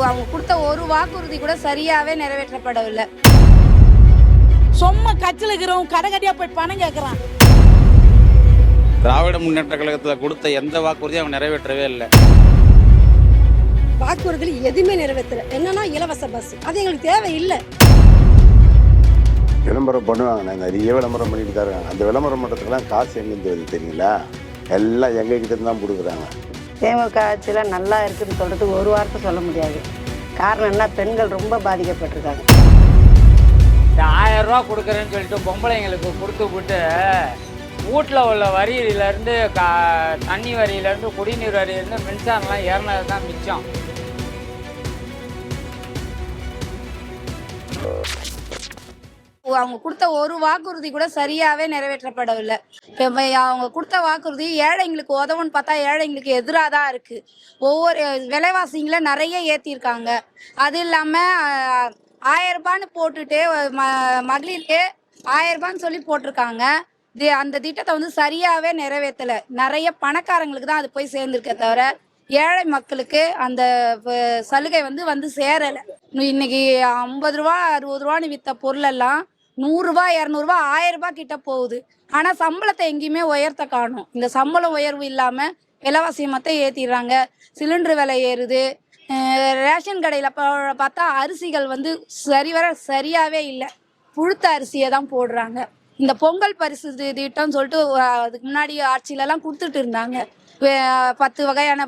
அவங்க கொடுத்த ஒரு வாக்குறுதி கூட சரியாவே நிறைவேற்றப்படவில்லை. சும்மா கட்சியில் இருக்கிறவங்க கடை கடையா போய் பணம் கேட்கறான் திராவிட முன்னேற்ற கழகத்தில் கொடுத்த எந்த வாக்குறுதியும் அவங்க நிறைவேற்றவே இல்லை. வாக்குறுதியில் எதுவுமே நிறைவேற்றல. என்னன்னா இலவச பஸ் அது எங்களுக்கு தேவையில்லை. விளம்பரம் பண்ணுவாங்க. நிறைய விளம்பரம் பண்ணிட்டு தான் இருக்காங்க அந்த விளம்பரம் பண்ணுறதுக்கெல்லாம் காசு எங்கேருந்து வருது தெரியுங்களா? எல்லாம் எங்கள் கிட்ட இருந்து தான் கொடுக்குறாங்க. திமுக ஆட்சியில் நல்லா இருக்குதுன்னு சொல்கிறதுக்கு ஒரு வார்த்தை சொல்ல முடியாது. காரணம் என்ன? பெண்கள் ரொம்ப பாதிக்கப்பட்டிருக்காங்க. இந்த ஆயிரம் ரூபா கொடுக்குறேன்னு சொல்லிட்டு பொம்பளைங்களுக்கு கொடுத்து விட்டு வீட்டில் உள்ள வரியிலேருந்து கா தண்ணி வரியிலேருந்து குடிநீர் வரியிலேருந்து மின்சாரம்லாம் ஏறினது தான் மிச்சம். அவங்க கொடுத்த ஒரு வாக்குறுதி கூட சரியாவே நிறைவேற்றப்படவில்லை. இப்போ அவங்க கொடுத்த வாக்குறுதி ஏழைங்களுக்கு உதவுன்னு பார்த்தா ஏழைங்களுக்கு எதிராக தான் இருக்கு. ஒவ்வொரு விலைவாசிங்களை நிறைய ஏற்றிருக்காங்க அது இல்லாமல் ஆயிரம் ரூபான்னு போட்டுட்டு ம மகளிருக்கு ஆயிரம் ரூபான்னு சொல்லி போட்டிருக்காங்க. தி அந்த திட்டத்தை வந்து சரியாவே நிறைவேற்றலை நிறைய பணக்காரங்களுக்கு தான் அது போய் சேர்ந்துருக்கே தவிர ஏழை மக்களுக்கு அந்த சலுகை வந்து வந்து சேரலை. இன்னைக்கு ஐம்பது ரூபா அறுபது ரூபான்னு விற்ற பொருளெல்லாம் நூறுரூவா இரநூறுவா ஆயிரம் ரூபாய் கிட்ட போகுது. ஆனால் சம்பளத்தை எங்கேயுமே உயர்த்த காணும். இந்த சம்பளம் உயர்வு இல்லாமல் விலைவாசி மொத்தம் ஏற்றிடுறாங்க சிலிண்டர் விலை ஏறுது. ரேஷன் கடையில் பார்த்தா அரிசிகள் வந்து சரிவர சரியாகவே இல்லை. புழுத்த அரிசியை தான் போடுறாங்க. இந்த பொங்கல் பரிசு தி- திட்டம்னு சொல்லிட்டு அதுக்கு முன்னாடி ஆட்சியிலலாம் கொடுத்துட்டு இருந்தாங்க. பத்து வகையான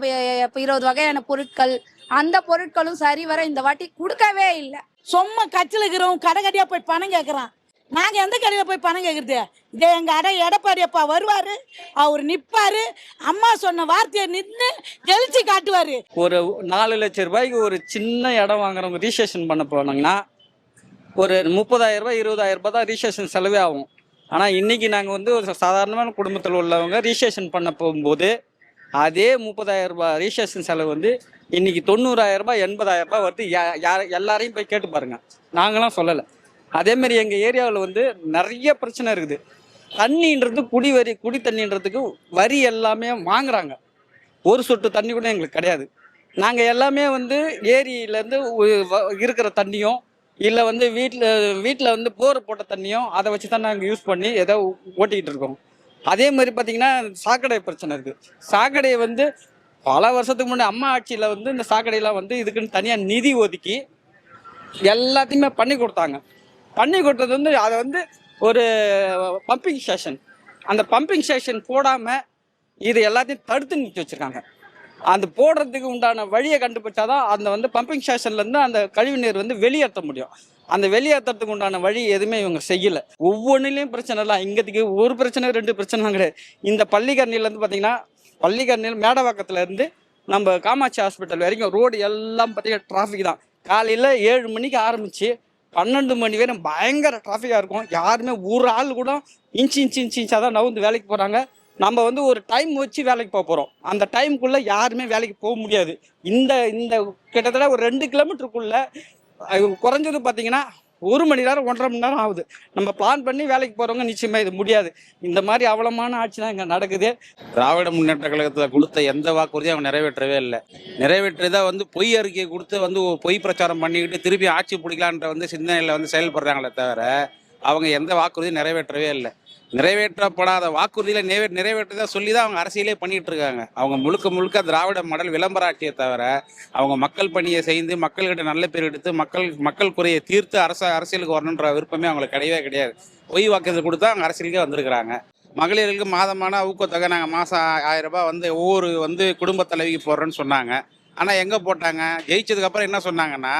இருபது வகையான பொருட்கள். அந்த பொருட்களும் சரிவர இந்த வாட்டி கொடுக்கவே இல்லை. சும்மா கட்சியில் இருக்கிறவங்க கடை கடையாக போய் பணம் கேட்குறான் நாங்கள் எந்த கடையில் போய் பணம் கேட்குறது இதே எங்கள் அடை எடப்பாடி அப்பா வருவார் அவர் நிற்பார் அம்மா சொன்ன வார்த்தையை நின்று ஜெயிச்சு காட்டுவார். ஒரு நாலு லட்சம் ரூபாய்க்கு ஒரு சின்ன இடம் வாங்குறவங்க ரிஜிஸ்ட்ரேஷன் பண்ண போனாங்கன்னா ஒரு முப்பதாயிரம் ரூபாய் இருபதாயிரம் ரூபாய் தான் ரிஜிஸ்ட்ரேஷன் செலவே ஆகும். ஆனால் இன்றைக்கி நாங்கள் வந்து ஒரு சாதாரணமான குடும்பத்தில் உள்ளவங்க ரிஜிஸ்ட்ரேஷன் பண்ண போகும்போது அதே முப்பதாயிரம் ரூபாய் ரிஜிஸ்ட்ரேஷன் செலவு வந்து இன்னைக்கு தொண்ணூறாயிரம் ரூபாய் எண்பதாயிரம் ரூபாய் வருது. யா- யார் எல்லாரையும் போய் கேட்டு பாருங்க. நாங்களாம் சொல்லலை. அதே மாதிரி எங்கள் ஏரியாவில் வந்து நிறைய பிரச்சனை இருக்குது. தண்ணின்றது குடி வரி குடி தண்ணின்றதுக்கு வரி எல்லாமே வாங்குறாங்க. ஒரு சொட்டு தண்ணி கூட எங்களுக்கு கிடையாது. நாங்கள் எல்லாமே வந்து ஏரியிலேருந்து இருக்கிற தண்ணியும் இல்லை வந்து வீட்டில் வீட்டில் வந்து போர் போட்ட தண்ணியும் அதை வச்சு தான் நாங்கள் யூஸ் பண்ணி ஏதோ ஓட்டிக்கிட்டு இருக்கோம். அதே மாதிரி பார்த்தீங்கன்னா சாக்கடை பிரச்சனை இருக்குது சாக்கடையை வந்து பல வருஷத்துக்கு முன்னாடி அம்மா ஆட்சியில் வந்து இந்த சாக்கடையெல்லாம் வந்து இதுக்குன்னு தனியாக நிதி ஒதுக்கி எல்லாத்தையுமே பண்ணி கொடுத்தாங்க. பண்ணி கொடுத்தது வந்து அதை வந்து ஒரு பம்பிங் ஸ்டேஷன் அந்த பம்பிங் ஸ்டேஷன் போடாமல் இது எல்லாத்தையும் தடுத்து நிறுத்தி வச்சுருக்காங்க. அந்த போடுறதுக்கு உண்டான வழியை கண்டுபிடிச்சாதான் அந்த வந்து பம்பிங் ஸ்டேஷன்லேருந்து அந்த கழிவு நீர் வந்து வெளியேற்ற முடியும். அந்த வெளியேற்றுறதுக்கு உண்டான வழி எதுவுமே இவங்க செய்யலை. ஒவ்வொன்றிலையும் பிரச்சனை இல்லை இங்கத்துக்கு ஒரு பிரச்சனை ரெண்டு பிரச்சனை கிடையாது. இந்த பள்ளிக்கரணிலேருந்து பார்த்தீங்கன்னா பள்ளிக்கரணியில் மேடவாக்கத்துலேருந்து நம்ம காமாட்சி ஹாஸ்பிட்டல் வரைக்கும் ரோடு எல்லாம் பார்த்தீங்கன்னா டிராஃபிக் தான். காலையில் ஏழு மணிக்கு ஆரம்பித்து பன்னெண்டு மணி வரை பயங்கர டிராஃபிக்காக இருக்கும். யாருமே ஒரு ஆள் கூட இன்ச்சு இன்ச்சு இன்ச்சு இன்ச்சாக தான் நவுந்து வேலைக்கு போகிறாங்க நம்ம வந்து ஒரு டைம் வச்சு வேலைக்கு போக போகிறோம் அந்த டைமுக்குள்ளே யாருமே வேலைக்கு போக முடியாது. இந்த இந்த கிட்டத்தட்ட ஒரு ரெண்டு கிலோமீட்டருக்குள்ளே குறைஞ்சது பார்த்தீங்கன்னா ஒரு மணி நேரம் ஒன்றரை மணி நேரம் ஆகுது. நம்ம பிளான் பண்ணி வேலைக்கு போகிறவங்க நிச்சயமாக இது முடியாது. இந்த மாதிரி அவலமான ஆட்சி தான் இங்கே நடக்குது. திராவிட முன்னேற்ற கழகத்தில் கொடுத்த எந்த வாக்குறுதியும் அவங்க நிறைவேற்றவே இல்லை. நிறைவேற்றதா வந்து பொய் அறிக்கையை கொடுத்து வந்து பொய் பிரச்சாரம் பண்ணிக்கிட்டு திருப்பி ஆட்சி பிடிக்கலான்ற வந்து சிந்தனையில் வந்து செயல்படுறாங்களே தவிர அவங்க எந்த வாக்குறுதியும் நிறைவேற்றவே இல்லை. நிறைவேற்றப்படாத வாக்குறுதிகளை நிறைவே நிறைவேற்றதா சொல்லி தான் அவங்க அரசியலே பண்ணிட்டு இருக்காங்க அவங்க முழுக்க முழுக்க திராவிட மடல் விளம்பர ஆட்சியை தவிர அவங்க மக்கள் பணியை செய்து மக்கள்கிட்ட நல்ல பேர் எடுத்து மக்கள் மக்கள் குறையை தீர்த்து அரச அரசியலுக்கு வரணுன்ற விருப்பமே அவங்களுக்கு கிடையவே கிடையாது. பொய் வாக்குறுதி கொடுத்தா அவங்க அரசியலுக்கே வந்திருக்கிறாங்க. மகளிர்களுக்கு மாதமான ஊக்கத்தொகை நாங்கள் மாதம் ஆயிரம் ரூபாய் வந்து ஒவ்வொரு வந்து குடும்ப தலைவிக்கு போடுறோன்னு சொன்னாங்க. ஆனால் எங்கே போட்டாங்க? ஜெயிச்சதுக்கப்புறம் என்ன சொன்னாங்கன்னா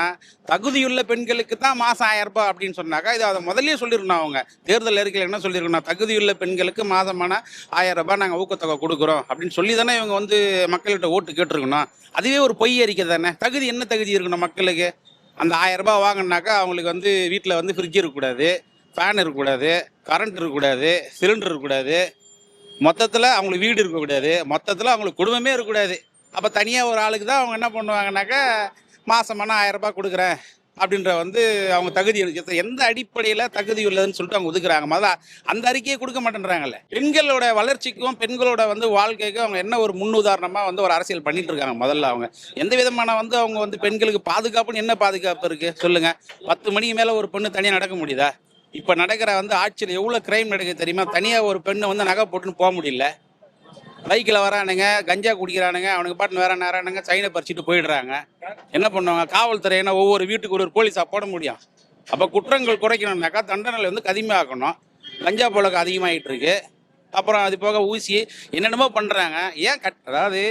தகுதியுள்ள பெண்களுக்கு தான் மாதம் ஆயிரம் ரூபாய் அப்படின்னு சொன்னாக்கா இது அதை முதல்லயே சொல்லியிருந்தோம் அவங்க. தேர்தல் அறிக்கையில் என்ன சொல்லியிருக்கணும் தகுதியுள்ள பெண்களுக்கு மாதமான ஆயிரம் ரூபாய் நாங்கள் ஊக்கத்தொகை கொடுக்குறோம் அப்படின்னு சொல்லி தானே இவங்க வந்து மக்கள்கிட்ட ஓட்டு கேட்டிருக்கணும். அதுவே ஒரு பொய் அறிக்கை தானே. தகுதி என்ன தகுதி இருக்கணும் மக்களுக்கு? அந்த ஆயிரம் ரூபாய் வாங்கினாக்கா அவங்களுக்கு வந்து வீட்டில் வந்து ஃப்ரிட்ஜ் இருக்கக்கூடாது ஃபேன் இருக்கக்கூடாது கரண்ட் இருக்கக்கூடாது சிலிண்டர் இருக்கக்கூடாது. மொத்தத்தில் அவங்களுக்கு வீடு இருக்கக்கூடாது. மொத்தத்தில் அவங்களுக்கு குடும்பமே இருக்கக்கூடாது. அப்போ தனியாக ஒரு ஆளுக்கு தான் அவங்க என்ன பண்ணுவாங்கனாக்கா மாதமான ஆயிரம் ரூபாய் கொடுக்குறேன் அப்படின்ற வந்து அவங்க தகுதி எந்த அடிப்படையில் தகுதி உள்ளதுன்னு சொல்லிட்டு அவங்க ஒதுக்குறாங்க. மத அந்த அறிக்கையை கொடுக்க மாட்டேன்றாங்கல்ல. பெண்களோட வளர்ச்சிக்கும் பெண்களோட வந்து வாழ்க்கைக்கும் அவங்க என்ன ஒரு முன்னுதாரணமாக வந்து ஒரு அரசியல் பண்ணிட்டு இருக்காங்க முதல்ல அவங்க. எந்த விதமான வந்து அவங்க வந்து பெண்களுக்கு பாதுகாப்புன்னு என்ன பாதுகாப்பு இருக்கு? சொல்லுங்க. பத்து மணிக்கு மேலே ஒரு பொண்ணு தனியாக நடக்க முடியுதா? இப்போ நடக்கிற வந்து ஆட்சியில் எவ்வளோ கிரைம் நடக்குது தெரியுமா? தனியாக ஒரு பெண்ணை வந்து நகை போட்டுன்னு போக முடியல. பைக்கில் வரானுங்க கஞ்சா குடிக்கிறானுங்க அவனுக்கு பாட்டு வேற நேரானுங்க சைனை பறிச்சுட்டு போயிடுறாங்க. என்ன பண்ணுவாங்க? காவல்துறை ஒவ்வொரு வீட்டுக்கு ஒரு ஒரு போலீஸாக போட முடியும். அப்போ குற்றங்கள் குறைக்கணும்னாக்கா தண்டனை வந்து கடுமையாக்கணும். கஞ்சா புழக்கம் அதிகமாகிட்டு இருக்கு அப்புறம் அது போக ஊசி என்னென்னமோ பண்ணுறாங்க ஏன் கட் அதாவது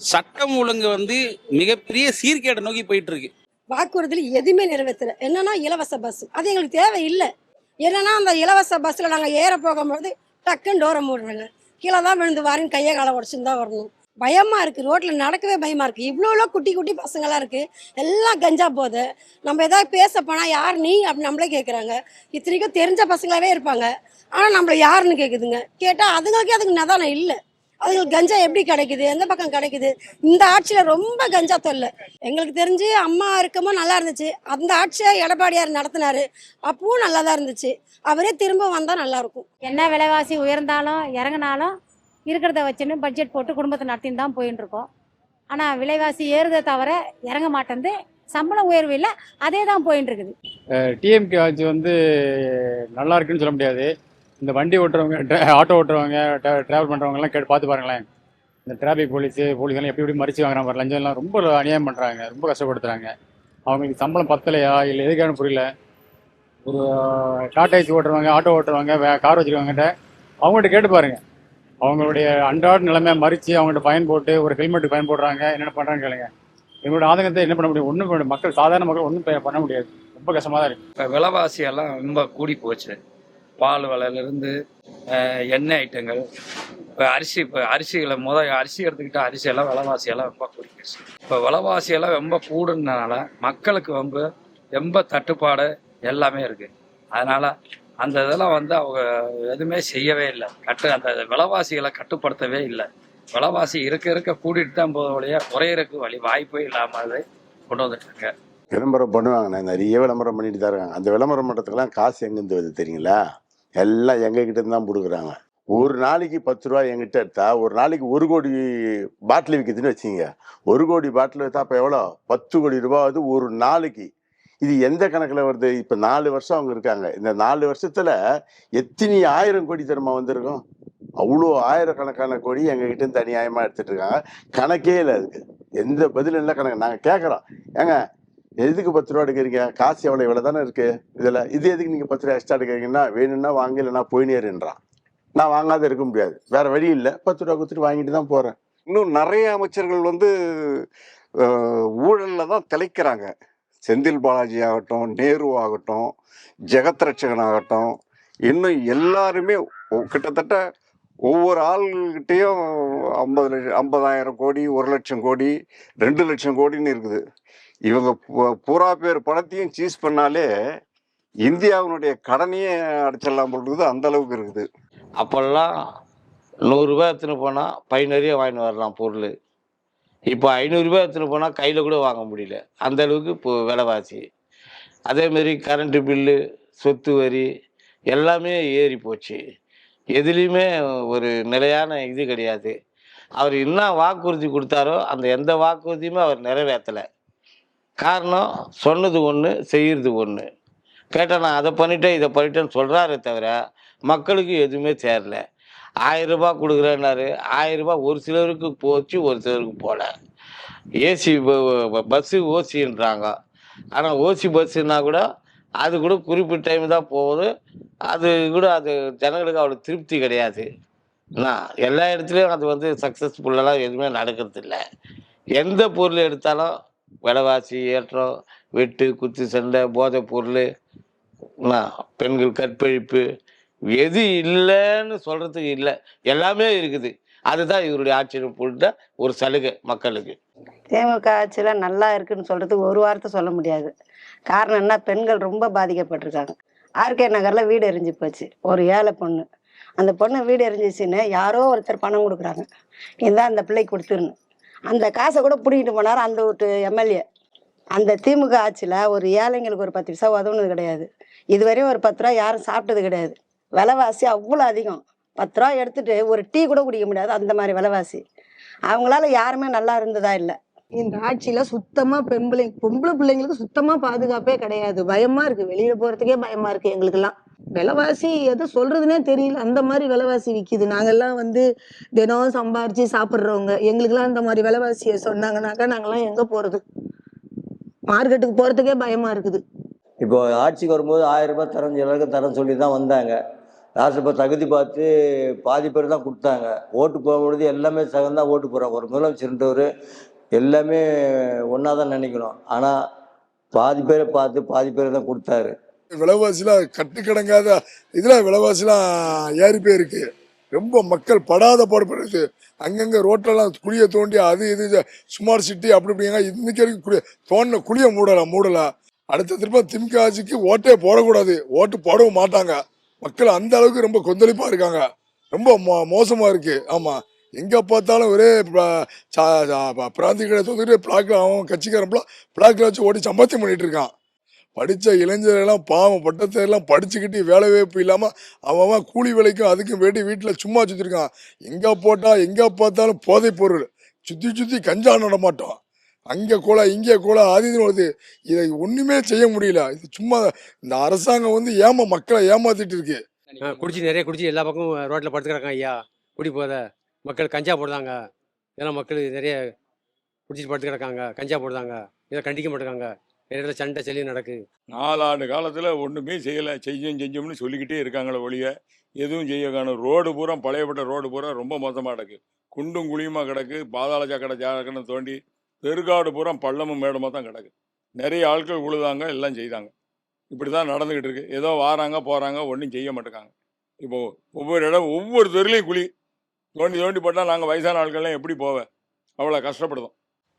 சட்டம் ஒழுங்கு வந்து மிகப்பெரிய சீர்கேடு நோக்கி போயிட்டு இருக்கு வாக்குறுதியில் எதுவுமே நிறைவேற்றல. என்னன்னா இலவச பஸ் அது எங்களுக்கு தேவை இல்லை என்னன்னா அந்த இலவச பஸ்ஸில் நாங்கள் ஏற போகும்போது டக்குன்னு டோரை மூடுறாங்க. கீழே தான் விழுந்து வாரின்னு கையை காலை உடச்சுன்னு தான் வரணும். பயமா இருக்கு. ரோட்ல நடக்கவே பயமா இருக்கு. இவ்வளோ குட்டி குட்டி பசங்களாம் இருக்கு. எல்லாம் கஞ்சா போகுது நம்ம ஏதாவது பேச போனா யார் நீ அப்படின்னு நம்மளே கேட்குறாங்க இத்தனைக்கும் தெரிஞ்ச பசங்களாவே இருப்பாங்க. ஆனா நம்மள யாருன்னு கேக்குதுங்க. கேட்டா அதுங்களுக்கே அதுக்கு நதானம் இல்லை. அதுங்களுக்கு கஞ்சா எப்படி கிடைக்குது? எந்த பக்கம் கிடைக்குது? இந்த ஆட்சியில ரொம்ப கஞ்சா தொல்லை. எங்களுக்கு தெரிஞ்சு அம்மா இருக்கமோ நல்லா இருந்துச்சு. அந்த ஆட்சியை எடப்பாடியார் நடத்தினாரு. அப்பவும் நல்லா தான் இருந்துச்சு. அவரே திரும்ப வந்தா நல்லா இருக்கும். என்ன விலைவாசி உயர்ந்தாலும் இறங்கினாலும் இருக்கிறத வச்சுன்னு பட்ஜெட் போட்டு குடும்பத்தை நடத்தின்னு தான் போயின்னு இருக்கோம். ஆனால் விலைவாசி ஏறுதே தவிர இறங்க மாட்டேங்குது சம்பளம் உயர்வு இல்லை அதே தான் போயின்னு இருக்குது. டிஎம்கே ஆட்சி வந்து நல்லா இருக்குன்னு சொல்ல முடியாது. இந்த வண்டி ஓட்டுறவங்க ஆட்டோ ஓட்டுறவங்க ட்ராவல் பண்ணுறவங்கலாம் கேட்டு பார்த்து பாருங்களேன். இந்த டிராஃபிக் போலீஸு போலீஸ்லாம் எப்படி எப்படி மறிச்சு வாங்குறாங்க பாரு, லஞ்சம் எல்லாம் ரொம்ப அநியாயம் பண்ணுறாங்க ரொம்ப கஷ்டப்படுத்துகிறாங்க அவங்களுக்கு சம்பளம் பத்தலையா? இல்லை எதுக்கான புரியல ஒரு டாடா ஏசி ஓட்டுறவங்க ஆட்டோ ஓட்டுறவங்க வே கார் வச்சுருக்கவங்ககிட்ட அவங்கள்ட்ட கேட்டு பாருங்கள் அவங்களுடைய அன்றாட நிலைமை மறித்து அவங்கள்ட்ட பயன் போட்டு ஒரு ஹெல்மெட் பயன் போடுறாங்க. என்னென்ன பண்ணுறாங்க கேளுங்க. எங்களோட ஆதங்கத்தை என்ன பண்ண முடியும்? ஒன்றும் மக்கள் சாதாரண மக்கள் ஒன்றும் பண்ண முடியாது. ரொம்ப கஷ்டமாக தான் இருக்குது இப்போ விலைவாசியெல்லாம் ரொம்ப கூடி போச்சு. பால் விலையிலேருந்து எண்ணெய் ஐட்டங்கள் இப்போ அரிசி இப்போ அரிசிகளை முத அரிசி எடுத்துக்கிட்டால் அரிசியெல்லாம் விலைவாசியெல்லாம் ரொம்ப கூடி இப்போ விலைவாசியெல்லாம் ரொம்ப கூடுனதுனால மக்களுக்கு வந்து ரொம்ப தட்டுப்பாடு எல்லாமே இருக்குது அதனால் அந்த இதெல்லாம் வந்து அவங்க எதுவுமே செய்யவே இல்லை. கட்டு அந்த விலைவாசிகளை கட்டுப்படுத்தவே இல்லை. விலைவாசி இருக்க இருக்க கூட்டிகிட்டு தான் போத வழியாக குறையிறக்கு வழி வாய்ப்பே இல்லாமல் கொண்டு வந்துட்டாங்க விளம்பரம் பண்ணுவாங்கண்ணே. நிறைய விளம்பரம் பண்ணிட்டு தான் இருக்காங்க. அந்த விளம்பரம் பண்ணுறதுக்கெல்லாம் காசு எங்கேருந்து வருது தெரியுங்களா? எல்லாம் எங்ககிட்ட இருந்து தான் கொடுக்குறாங்க. ஒரு நாளைக்கு பத்து ரூபா எங்கிட்ட எடுத்தா ஒரு நாளைக்கு ஒரு கோடி பாட்டில் விற்கிதுன்னு வச்சுங்க ஒரு கோடி பாட்டில் எடுத்தா அப்போ எவ்வளோ? பத்து கோடி ரூபா வந்து ஒரு நாளைக்கு. இது எந்த கணக்கில் வருது? இப்போ நாலு வருஷம் அவங்க இருக்காங்க. இந்த நாலு வருஷத்தில் எத்தனை ஆயிரம் கோடி தருமா வந்திருக்கும்? அவ்வளோ ஆயிரக்கணக்கான கோடி எங்ககிட்ட தனியாயமாக அநியாயமாக இருக்காங்க. கணக்கே இல்லை அதுக்கு. எந்த பதிலும் இல்லை கணக்கு. நாங்கள் கேட்குறோம். ஏங்க எதுக்கு பத்து ரூபா எடுக்கிறீங்க? காசு எவ்வளோ இவ்வளோ தானே இருக்கு. இதில் இது எதுக்கு நீங்கள் பத்து ரூபா எக்ஸ்ட்ரா எடுக்கிறீங்கன்னா வேணும்னா வாங்க இல்லைன்னா போயினேருன்றான். நான் வாங்காத இருக்க முடியாது. வேற வழி இல்லை. பத்து ரூபா கொடுத்துட்டு வாங்கிட்டு தான் போகிறேன் இன்னும் நிறைய அமைச்சர்கள் வந்து ஊழலில் தான் திளைக்கிறாங்க. செந்தில் பாலாஜி ஆகட்டும் நேரு ஆகட்டும் ஜெகத் ரட்சகன் ஆகட்டும் இன்னும் எல்லாருமே கிட்டத்தட்ட ஒவ்வொரு ஆள்கிட்டையும் ஐம்பது லட்சம் ஐம்பதாயிரம் கோடி ஒரு லட்சம் கோடி ரெண்டு லட்சம் கோடின்னு இருக்குது. இவங்க பூ- பூரா பேர் பணத்தையும் சீஸ் பண்ணாலே இந்தியாவினுடைய கடனையே அடைச்சிடலாம் போல் இருக்குது அந்த அளவுக்கு இருக்குது. அப்போல்லாம் நூறுரூபா எடுத்துன்னு போனால் பை நிறைய வாங்கிட்டு வரலாம் பொருள். இப்போ ஐநூறுரூபா எடுத்துன்னு போனால் கையில் கூட வாங்க முடியல. அந்த அளவுக்கு இப்போ விலைவாசி. அதேமாரி கரண்ட்டு பில்லு சொத்து வரி எல்லாமே ஏறி போச்சு. எதுலேயுமே ஒரு நிலையான இது கிடையாது. அவர் என்ன வாக்குறுதி கொடுத்தாரோ அந்த எந்த வாக்குறுதியுமே அவர் நிறைவேற்றலை. காரணம் சொன்னது ஒன்று செய்கிறது ஒன்று கேட்டால் நான் அதை பண்ணிட்டேன் இதை பண்ணிட்டேன்னு சொல்கிறாரே தவிர மக்களுக்கு எதுவுமே சேரல. ஆயிரம் கொடுக்குறேன்னாரு. ஆயிரம் ரூபாய் ஒரு சிலருக்கு போச்சு ஒரு சிலருக்கு போகல ஏசி பஸ்ஸு ஓசின்றாங்க. ஆனால் ஓசி பஸ்ஸுன்னா கூட அது கூட குறிப்பிட்ட டைம் தான் போகுது. அது கூட அது ஜனங்களுக்கு அவ்வளோ திருப்தி கிடையாது. நான் எல்லா இடத்துலையும் அது வந்து சக்ஸஸ்ஃபுல்லெல்லாம் எதுவுமே நடக்கிறது இல்லை எந்த பொருள் எடுத்தாலும் விலைவாசி ஏற்றம் வெட்டு குத்து சண்டை போதைப் பொருள் பெண்கள் கற்பழிப்பு எது இல்லைன்னு சொல்கிறதுக்கு இல்லை. எல்லாமே இருக்குது. அதுதான் இவருடைய ஆட்சியில் போட்ட ஒரு சலுகை மக்களுக்கு. திமுக ஆட்சியில் நல்லா இருக்குன்னு சொல்கிறதுக்கு ஒரு வார்த்தை சொல்ல முடியாது. காரணம் என்ன? பெண்கள் ரொம்ப பாதிக்கப்பட்டிருக்காங்க. ஆர்கே நகரில் வீடு எரிஞ்சு போச்சு. ஒரு ஏழை பொண்ணு. அந்த பொண்ணு வீடு எரிஞ்சிச்சின்னு யாரோ ஒருத்தர் பணம் கொடுக்குறாங்க. இதுதான் அந்த பிள்ளைக்கு கொடுத்துருன்னு. அந்த காசை கூட பிடிக்கிட்டு போனார் அந்த ஒரு எம்எல்ஏ. அந்த திமுக ஆட்சியில் ஒரு ஏழைங்களுக்கு ஒரு பத்து பைசா உதவுனது கிடையாது. இதுவரையும் ஒரு பத்து ரூபா யாரும் சாப்பிட்டது கிடையாது. விலைவாசி அவ்வளோ அதிகம். பத்து ரூபா எடுத்துட்டு ஒரு டீ கூட குடிக்க முடியாது அந்த மாதிரி விலைவாசி. அவங்களால யாருமே நல்லா இருந்ததா இல்லை. இந்த ஆட்சியில சுத்தமா பெண்பிள்ளை பொம்பளை பிள்ளைங்களுக்கு சுத்தமா பாதுகாப்பே கிடையாது. பயமா இருக்கு. வெளியில போறதுக்கே பயமா இருக்கு எங்களுக்கெல்லாம். விலைவாசி எதை சொல்றதுனே தெரியல. அந்த மாதிரி விலைவாசி விற்கிது நாங்கள்லாம் வந்து தினம் சம்பாரிச்சு சாப்பிட்றவங்க. எங்களுக்கெல்லாம் அந்த மாதிரி விலைவாசியை சொன்னாங்கனாக்கா நாங்கெல்லாம் எங்க போறது? மார்க்கெட்டுக்கு போறதுக்கே பயமா இருக்குது. இப்போ ஆட்சிக்கு வரும்போது ஆயிரம் ரூபாய் தரம் எல்லாருக்கும் தரேன்னு சொல்லி தான் வந்தாங்க. லாஸ்ட் இப்போ தகுதி பார்த்து பாதி பேர் தான் கொடுத்தாங்க. ஓட்டு போகும்பொழுது எல்லாமே சகந்தான் ஓட்டு போகிறாங்க ஒரு முதலமைச்சர்ன்றவர் எல்லாமே ஒன்றா தான் நினைக்கணும். ஆனால் பாதி பேரை பார்த்து பாதி பேர் தான் கொடுத்தாரு. விலைவாசிலாம் கட்டுக்கடங்காத இதில் விலைவாசிலாம் ஏறி போயிருக்கு. ரொம்ப மக்கள் படாத பாடுபடுறது அங்கங்கே ரோட்டெல்லாம் குழியை தோண்டி அது இது ஸ்மார்ட் சிட்டி அப்படி இப்படிங்க. இன்னைக்கு வரைக்கும் குழி தோண்டின குழியை மூடலாம் மூடலாம் அடுத்த திரும்ப திமுக ஆட்சிக்கு ஓட்டே போடக்கூடாது. ஓட்டு போடவும் மாட்டாங்க. மக்கள் அந்த அளவுக்கு ரொம்ப கொந்தளிப்பாக இருக்காங்க. ரொம்ப மோ மோசமாக இருக்குது ஆமாம் எங்கே பார்த்தாலும் ஒரே பிராந்திகளை சா- சா- அவன் கட்சிக்காரன் பிளாக்கில் வச்சு ஓடி சம்பாத்தியம் பண்ணிகிட்டு இருக்கான். படித்த இளைஞர்கள்லாம் பாவம் பட்டத்தையெல்லாம் படிச்சுக்கிட்டு வேலை வாய்ப்பு இல்லாமல் அவன் கூலி வேலைக்கும் அதுக்கும் வேண்டி வீட்டில் சும்மா சுற்றிருக்கான் எங்கே போட்டால் எங்கே பார்த்தாலும் போதைப் பொருள். சுற்றி சுற்றி கஞ்சா நடமாட்டோம். அங்கே கூட இங்கே கூட அது இதுன்னு வருது. இதை ஒன்றுமே செய்ய முடியல. இது சும்மா இந்த அரசாங்கம் வந்து ஏமா மக்களை ஏமாத்திட்டு இருக்கு. குடிச்சு நிறைய குடிச்சு எல்லா பக்கமும் ரோட்டில் படுத்துக்கிறாங்க ஐயா. குடி போத மக்கள் கஞ்சா போடுறாங்க. இதெல்லாம் மக்கள் நிறைய குடிச்சிட்டு படுத்து கிடக்காங்க கஞ்சா போடுறாங்க. இதை கண்டிக்க மாட்டேங்காங்க இடத்துல சண்டை செல்லி நடக்கு நாலாண்டு காலத்தில் ஒன்றுமே செய்யலை. செய்யும் செஞ்சோம்னு சொல்லிக்கிட்டே இருக்காங்களே ஒழிய எதுவும் செய்ய காணும். ரோடு பூரா பழையப்பட்ட ரோடு பூரா ரொம்ப மோசமாக கிடக்கு. குண்டும் குழியுமா கிடக்கு. பாதாள சாக்கடை சாக்கடை தோண்டி பெருகாடு பூரா பள்ளமும் மேடமாக தான் கிடக்கு. நிறைய ஆட்கள் உழுதாங்க எல்லாம் செய்தாங்க. இப்படி தான் நடந்துக்கிட்டு இருக்கு. ஏதோ வாராங்க போகிறாங்க ஒன்றும் செய்ய மாட்டேங்காங்க. இப்போ ஒவ்வொரு இடம் ஒவ்வொரு தெருலையும் குழி. தோண்டி தோண்டி போட்டால் நாங்கள் வயசான ஆட்கள்லாம் எப்படி போவேன் அவ்வளோ கஷ்டப்படுதோம்.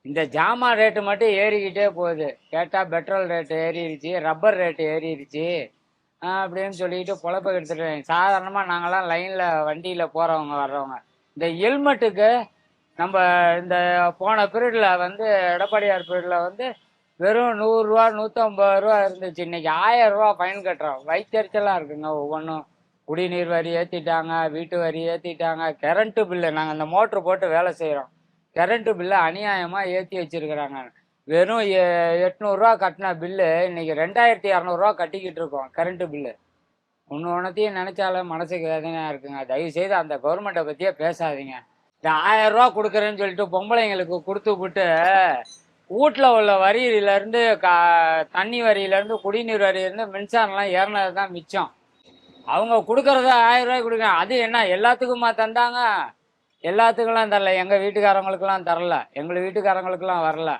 இந்த ஜாமான் ரேட்டு மட்டும் ஏறிக்கிட்டே போகுது. கேட்டால் பெட்ரோல் ரேட்டு ஏறிடுச்சு ரப்பர் ரேட்டு ஏறிடுச்சு அப்படின்னு சொல்லிட்டு பொழப்ப எடுத்துட்டு சாதாரணமாக நாங்களாம் லைனில் வண்டியில் போகிறவங்க வர்றவங்க. இந்த ஹெல்மெட்டுக்கு நம்ம இந்த போன பீரியடில் வந்து எடப்பாடியார் பீரியடில் வந்து வெறும் நூறுரூவா நூற்றம்பது ரூபா இருந்துச்சு. இன்னைக்கு ஆயிரம் ரூபா ஃபைன் கட்டுறோம். வயிற்றுச்சலாக இருக்குங்க ஒவ்வொன்றும் குடிநீர் வரி ஏற்றிட்டாங்க வீட்டு வரி ஏற்றிட்டாங்க கரண்ட்டு பில்லு நாங்கள் அந்த மோட்ரு போட்டு வேலை செய்கிறோம் கரண்ட்டு பில்லை அநியாயமாக ஏற்றி வச்சிருக்கிறாங்க. வெறும் எ- எட்நூறுரூவா கட்டின பில்லு இன்னைக்கு ரெண்டாயிரத்தி இரநூறுவா கட்டிக்கிட்டு இருக்கோம் கரண்ட்டு பில்லு. ஒன்று ஒன்றத்தையும் நினச்சாலே மனசுக்கு வேதனையாக இருக்குங்க. தயவு செய்து அந்த கவர்மெண்ட்டை பற்றியே பேசாதீங்க. இந்த ஆயிரம் கொடுக்குறேன்னு சொல்லிட்டு பொம்பளைங்களுக்கு கொடுத்து விட்டு வீட்டில் உள்ள வரியிலேருந்து கா தண்ணி வரியிலேருந்து குடிநீர் வரியிலேருந்து மின்சாரம்லாம் ஏறினது தான் மிச்சம். அவங்க கொடுக்குறத ஆயிரம் ரூபாய் கொடுக்குறாங்க அது என்ன எல்லாத்துக்குமா தந்தாங்க? எல்லாத்துக்கெல்லாம் தரல. எங்கள் வீட்டுக்காரங்களுக்கெல்லாம் தரல. எங்கள் வீட்டுக்காரங்களுக்கெல்லாம் வரல.